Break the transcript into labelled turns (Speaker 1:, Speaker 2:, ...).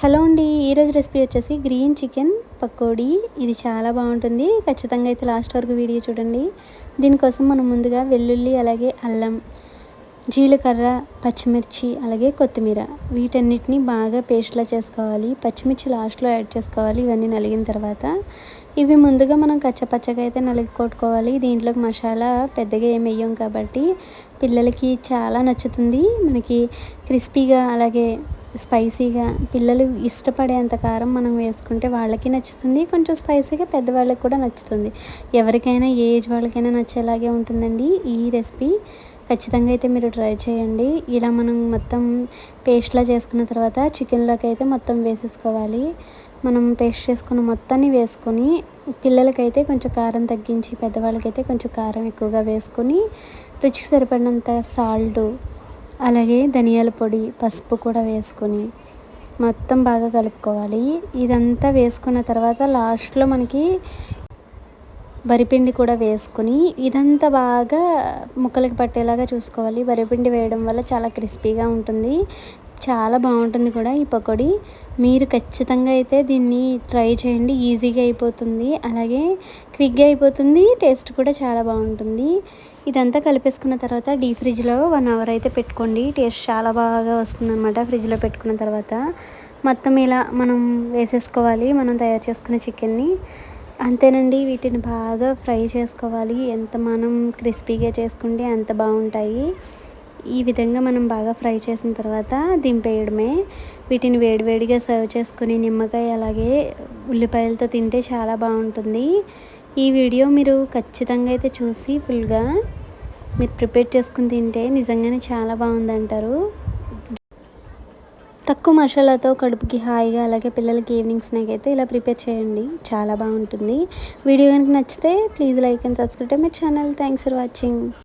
Speaker 1: Hello అండి ఈరోజు recipe వచ్చేసి గ్రీన్ చికెన్ పకోడీ. ఇది చాలా బాగుంటుంది. ఖచ్చితంగా అయితే లాస్ట్ వరకు వీడియో చూడండి. దీనికోసం మనం ముందుగా వెల్లుల్లి అలాగే అల్లం జీలకర్ర పచ్చిమిర్చి అలాగే కొత్తిమీర వీటన్నిటిని బాగా పేస్ట్లా చేసుకోవాలి. పచ్చిమిర్చి లాస్ట్లో యాడ్ చేసుకోవాలి. ఇవన్నీ నలిగిన తర్వాత ఇవి ముందుగా మనం కచ్చపచ్చగా అయితే నలిగి కొట్టుకోవాలి. దీంట్లోకి మసాలా పెద్దగా ఏమి వేయం కాబట్టి పిల్లలకి చాలా నచ్చుతుంది. మనకి క్రిస్పీగా అలాగే స్పైసీగా పిల్లలు ఇష్టపడేంత కారం మనం వేసుకుంటే వాళ్ళకి నచ్చుతుంది కొంచెం స్పైసీగా పెద్దవాళ్ళకి కూడా నచ్చుతుంది. ఎవరికైనా ఏ ఏజ్ వాళ్ళకైనా నచ్చేలాగే ఉంటుందండి ఈ రెసిపీ. ఖచ్చితంగా అయితే మీరు ట్రై చేయండి. ఇలా మనం మొత్తం పేస్ట్లా చేసుకున్న తర్వాత చికెన్లోకి అయితే మొత్తం వేసేసుకోవాలి. మనం పేస్ట్ చేసుకున్న మొత్తాన్ని వేసుకొని పిల్లలకైతే కొంచెం కారం తగ్గించి పెద్దవాళ్ళకైతే కొంచెం కారం ఎక్కువగా వేసుకొని రుచికి సరిపడినంత సాల్టు అలాగే ధనియాల పొడి పసుపు కూడా వేసుకొని మొత్తం బాగా కలుపుకోవాలి. ఇదంతా వేసుకున్న తర్వాత లాస్ట్లో మనకి వరిపిండి కూడా వేసుకుని ఇదంతా బాగా ముక్కలకి పట్టేలాగా చూసుకోవాలి. వరిపిండి వేయడం వల్ల చాలా క్రిస్పీగా ఉంటుంది. చాలా బాగుంటుంది కూడా ఈ పకోడీ. మీరు ఖచ్చితంగా అయితే దీన్ని ట్రై చేయండి. ఈజీగా అయిపోతుంది. అలాగే క్విక్గా అయిపోతుంది. టేస్ట్ కూడా చాలా బాగుంటుంది. ఇదంతా కలిపేసుకున్న తర్వాత డీ ఫ్రిడ్జ్లో వన్ అవర్ అయితే పెట్టుకోండి. టేస్ట్ చాలా బాగా వస్తుందన్నమాట ఫ్రిడ్జ్లో పెట్టుకున్న తర్వాత. మొత్తం ఇలా మనం వేసేసుకోవాలి మనం తయారు చేసుకున్న చికెన్ని. అంతేనండి వీటిని బాగా ఫ్రై చేసుకోవాలి. ఎంత మనం క్రిస్పీగా చేసుకుంటే అంత బాగుంటాయి. ఈ విధంగా మనం బాగా ఫ్రై చేసిన తర్వాత దింపేయడమే. వీటిని వేడివేడిగా సర్వ్ చేసుకుని నిమ్మకాయ అలాగే ఉల్లిపాయలతో తింటే చాలా బాగుంటుంది. ఈ వీడియో మీరు ఖచ్చితంగా అయితే చూసి ఫుల్గా మీరు ప్రిపేర్ చేసుకుని తింటే నిజంగానే చాలా బాగుందంటారు. తక్కువ మసాలాతో కడుపుకి హాయిగా అలాగే పిల్లలకి ఈవినింగ్ స్నాక్ అయితే ఇలా ప్రిపేర్ చేయండి. చాలా బాగుంటుంది. వీడియో కనుక నచ్చితే please like and subscribe my channel. Thanks for watching.